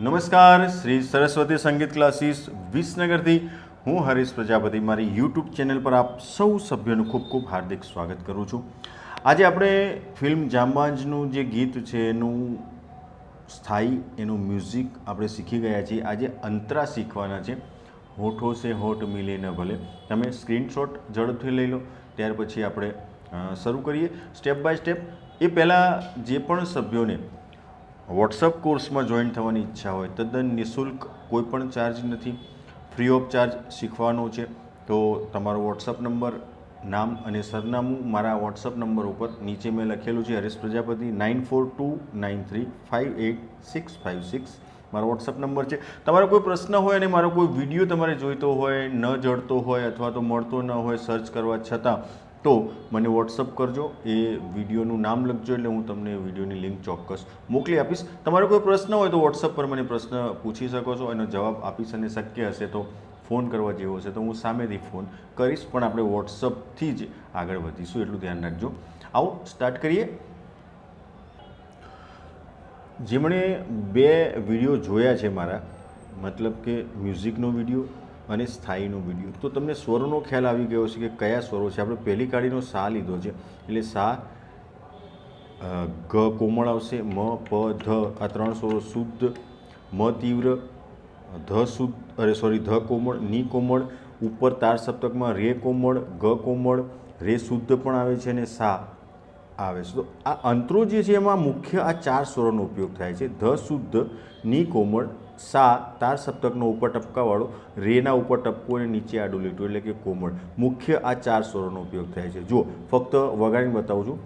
નમસ્કાર, શ્રી સરસ્વતી સંગીત ક્લાસીસ વિસનગરથી. હું હરીશ પ્રજાપતિ. મારી યુટ્યુબ ચેનલ પર આપ સૌ સભ્યોનું ખૂબ ખૂબ હાર્દિક સ્વાગત કરું છું. આજે આપણે ફિલ્મ જાંબાજનું જે ગીત છે, એનું સ્થાયી એનું મ્યુઝિક આપણે શીખી ગયા છીએ. આજે અંતરા શીખવાના છે. હોઠો સે હોઠ મિલે ન ભલે. તમે સ્ક્રીનશોટ ઝડપથી લઈ લો. ત્યાર પછી આપણે શરૂ કરીએ. Step by step. એ પહેલાં જે પણ સભ્યોને વોટ્સઅપ કોર્સમાં જોઈન થવાની ઈચ્છા હોય તદ્દન નિઃશુલ્ક કોઈ પણ ચાર્જ નથી. ફ્રી ઓફ ચાર્જ શીખવાનો છે. તો તમારો વોટ્સઅપ નંબર, નામ અને સરનામું મારા વોટ્સઅપ નંબર ઉપર નીચે મેં લખેલું છે. Harish Prajapati, nine four two nine three five eight six five six મારો વોટ્સઅપ નંબર છે. તમારો કોઈ પ્રશ્ન હોય અને મારો કોઈ વીડિયો તમારે જોઈતો હોય, ન જડતો હોય અથવા તો મળતો ન હોય, સર્ચ કરવા છતાં તો મને વોટ્સઅપ કરજો. એ વિડીયોનું નામ લખજો એટલે હું તમને વિડીયોની લિંક ચોક્કસ મોકલી આપીશ. તમારો કોઈ પ્રશ્ન હોય તો વોટ્સઅપ પર મને પ્રશ્ન પૂછી શકો છો એનો જવાબ આપીશ અને શક્ય હશે તો ફોન કરવા જેવો હશે તો હું સામેથી ફોન કરીશ. પણ આપણે વોટ્સઅપથી જ આગળ વધીશું, એટલું ધ્યાન રાખજો. આવો સ્ટાર્ટ કરીએ. જેમણે બે વીડિયો જોયા છે મારા, મતલબ કે મ્યુઝિકનો વીડિયો અને સ્થાયીનો વીડિયો. તો તમને સ્વરોનો ખ્યાલ આવી ગયો છે કે કયા સ્વરો છે? આપણે પહેલી કાળીનો સા લીધો છે. એટલે સા ગ કોમળ આવશે, મ, પ, ધ આ ત્રણ સ્વરો શુદ્ધ, મ તીવ્ર, ધ શુદ્ધ, અરે સોરી ધ કોમળ, ની કોમળ, ઉપર તાર સપ્તકમાં રે કોમળ, ગ કોમળ, રે શુદ્ધ પણ આવે છે અને સા. આવે છે. તો આ અંતરો જે છે એમાં મુખ્ય આ ચાર સ્વરોનો ઉપયોગ થાય છે. ધ, શુદ્ધ, ની, કોમળ, સા, તાર સપ્તકનો ઉપર ટપકાવાળો, રેના ઉપર ટપકો અને નીચે આડું લીટું એટલે કે કોમળ. મુખ્ય આ ચાર સ્વરોનો ઉપયોગ થાય છે. જુઓ, ફક્ત વગાડીને બતાવું છું.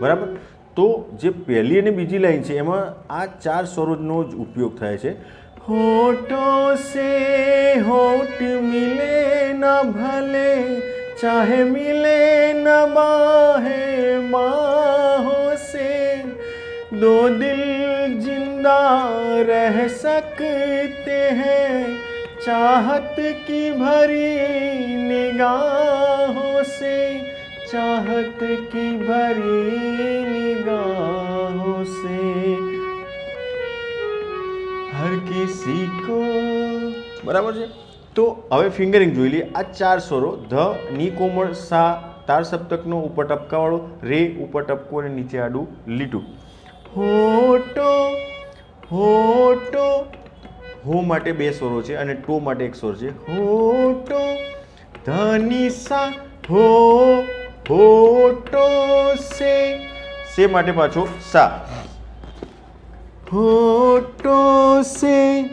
બરાબર તો જે પહેલી અને બીજી લાઈન છે એમાં આ ચાર સ્વરોનો જ ઉપયોગ થાય છે હોઠો સે હોઠ મિલે ન ભલે ચાહે મિલે ન બાહે બાહો સે दो दिल जिंदा रह सकते हैं चाहत की भरी निगाहों से चाहत की भरी निगाहों से હર કિસી કો બરાબર છે તો હવે ફિંગરિંગ જોઈ લઈએ આ ચાર સ્વરો ધ ની કોમળ સા તાર સપ્તકનો ઉપર ટપકાવાળો રે ઉપર ટપકો અને નીચે આડું લીટું હોટો હોટો હો માટે બે સ્વરો છે અને ટો માટે એક સ્વર છે હોટો ધની સા હો હોટો સે સે માટે પાછો સા. હોટો સે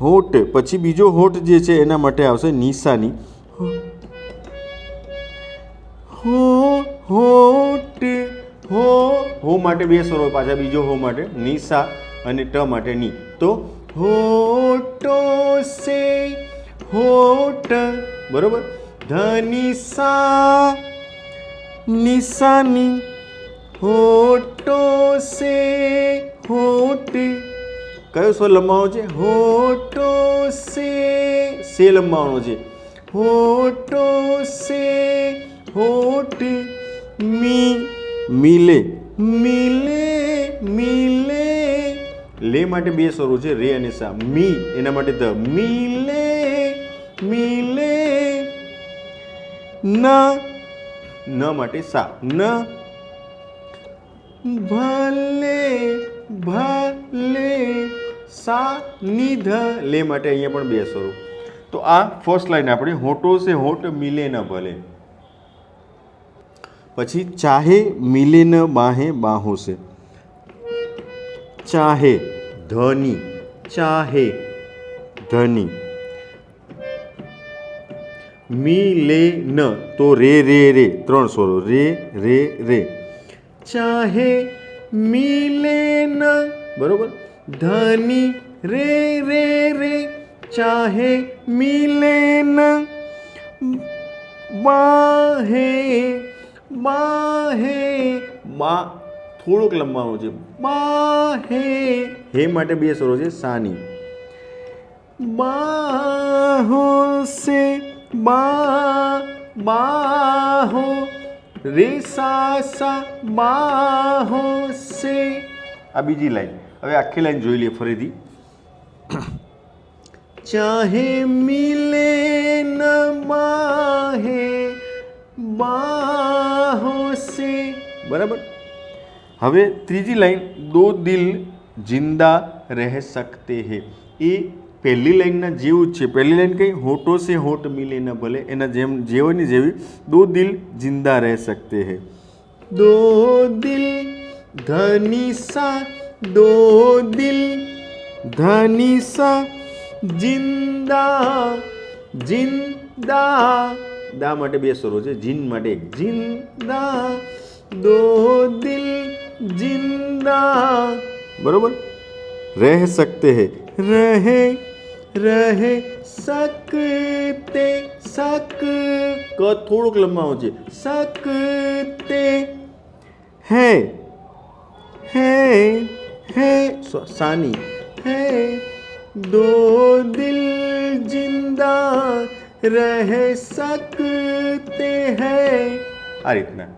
હોટ, પછી બીજો હોટ જે છે એના માટે આવશે નિશાની. હો હોટ, હો. હો માટે બે સ્વરો પાછા, બીજો હો માટે નિશા અને ટ માટે ની. તો હોટો સે હોટ, બરોબર? ધનિસા નિશાની હોટો સે હોટ કયો સ્વર લંબાવવાનો છે હોટો સે સે લંબાવવાનો છે હોટો સે હોટ મી મિલે મિલે મિલે લે માટે બે સ્વરો છે, રે અને સા। મી, એના માટે ધ। મિલે મિલે, ન ન માટે સા. ન. ભલે ભલે સા નિધ લે માટે અહીંયા પણ બે સ્વરૂપ. તો આ ફર્સ્ટ લાઈન આપણી હોટો સે હોટ મિલે ન ભલે. પછી ચાહે મિલે ન બાહે બાહો સે. ચાહે ધની ચાહે ધની. મી લે ન તો રે રે રે, ત્રણ સ્વરો. રે રે રે. ચાહે મી લે ન બરોબર? ધની, રે રે રે. ચાહે મી લે ન બાહે બાહે. બા, થોડુંક લંબાવવાનું છે. બાહે. હે માટે બે સ્વરો છે. સાની. બાહો સે બા બાહો રે સા સા બાહો સે આ બીજી લાઈન હવે આખી લાઈન જોઈ લઈએ ફરીથી ચાહે મિલે ન બાહે બાહો સે બરાબર હવે ત્રીજી લાઈન દો દિલ જિંદા રહ સકતે હે એ પહેલી લાઈનના જેવું છે. પહેલી લાઈન કઈ? હોટો સે હોટ મિલે ન ભલે. એના જેમ જેવાની જેવી દો દિલ જિંદા રહે સકતે હે. દો દિલ ધની સા, દો દિલ ધની સા, જિંદા જિંદા. દા માટે બે સ્વરો છે. જીન માટે એક. જિંદા, દો દિલ જિંદા. બરોબર? રહે સકતે હે. રહે રહે સકતે સક ક થોડુંક લંબાવું છે સકતે હે હે હે સો- સાની હે દો દિલ જિંદા રહ સકતે હૈ આ રીતના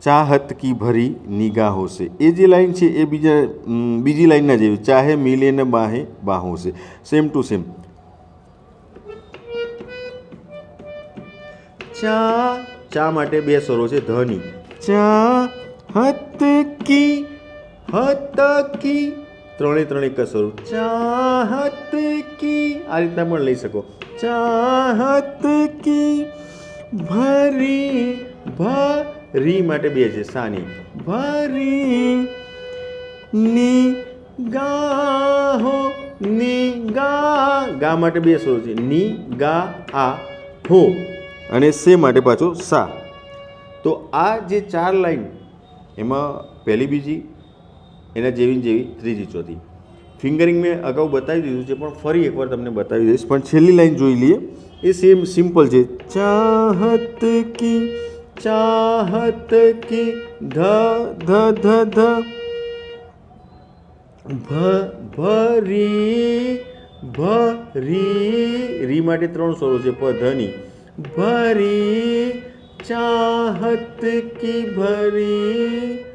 ચાહત કી ભરી નિગાહો સે એ જે લાઈન છે એ બીજા બીજી લાઈનના જેવી ચાહે મિલે ને બાહે બાહો સે સેમ ટુ સેમ ચા ચા માટે બે સ્વરો છે ધની ચા હત કી હત કી ત્રણે ત્રણે કસરો ચાહત કી આ રીતના પણ લઈ શકો ચાહત કી ભરી ભરી માટે બે છે, સાની. ભરી ની ગાહો ની ગા ગા માટે બે સ્વરો છે ની ગા આ હો અને સે માટે પાછો સા. તો આ જે ચાર લાઈન, એમાં પહેલી બીજી, એના જેવી જેવી, ત્રીજી, ચોથી. ફિંગરિંગ મેં અગાઉ બતાવી દીધું છે, પણ ફરી એકવાર તમને બતાવી દઈશ. પણ છેલ્લી લાઈન જોઈ લઈએ. એ સેમ સિમ્પલ છે. ચાહત કી ચાહત કી ધ ધ ધ ધ ભ ભરી ભરી રી માટે ત્રણ સ્વરો છે પ ધની ભરી ચાહત કી ભરી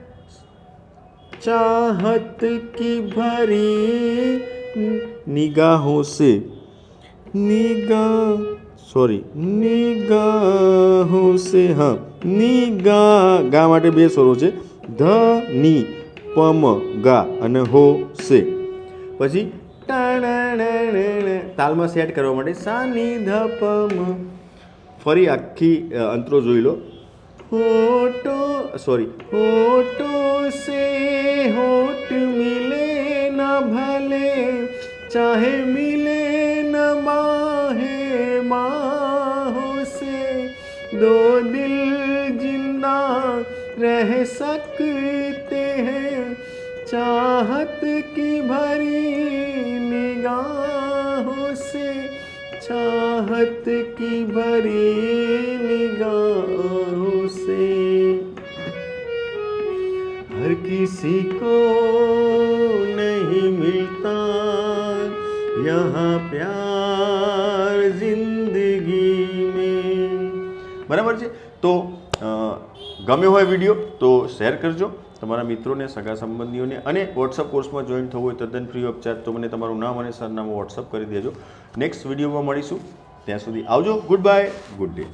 चाहत की भरी निगाहों से निगाह सॉरी निगाहों से હા નિગા ગા ગા માટે બે સ્વરો છે. ધ, ની, પમ, ગા અને હો, સે. પછી. તાલમાં સેટ કરવા માટે સા, ની, ધ, પમ. ફરી આખી અંતરો જોઈ લો. હોટો, સોરી, હોટો સે, હોટ મિલે ના ભલે, ચાહે મિલે रह सकते हैं, चाहत की भरी निगाहों से, चाहत की भरी निगाहों से। हर किसी को नहीं मिलता यहाँ प्यार ज़िंदगी में। बराबर जी? तो ગમ્યો હોય વીડિયો તો શેર કરજો. તમારા મિત્રોને, સગા સંબંધીઓને અને વોટ્સઅપ કોર્સમાં જોઈન થવું હોય તદ્દન ફ્રી ઓફ ચાર્જ તો મને તમારું નામ અને સરનામું વોટ્સઅપ કરી દેજો. નેક્સ્ટ વિડીયોમાં મળીશું. ત્યાં સુધી આવજો. Good bye good day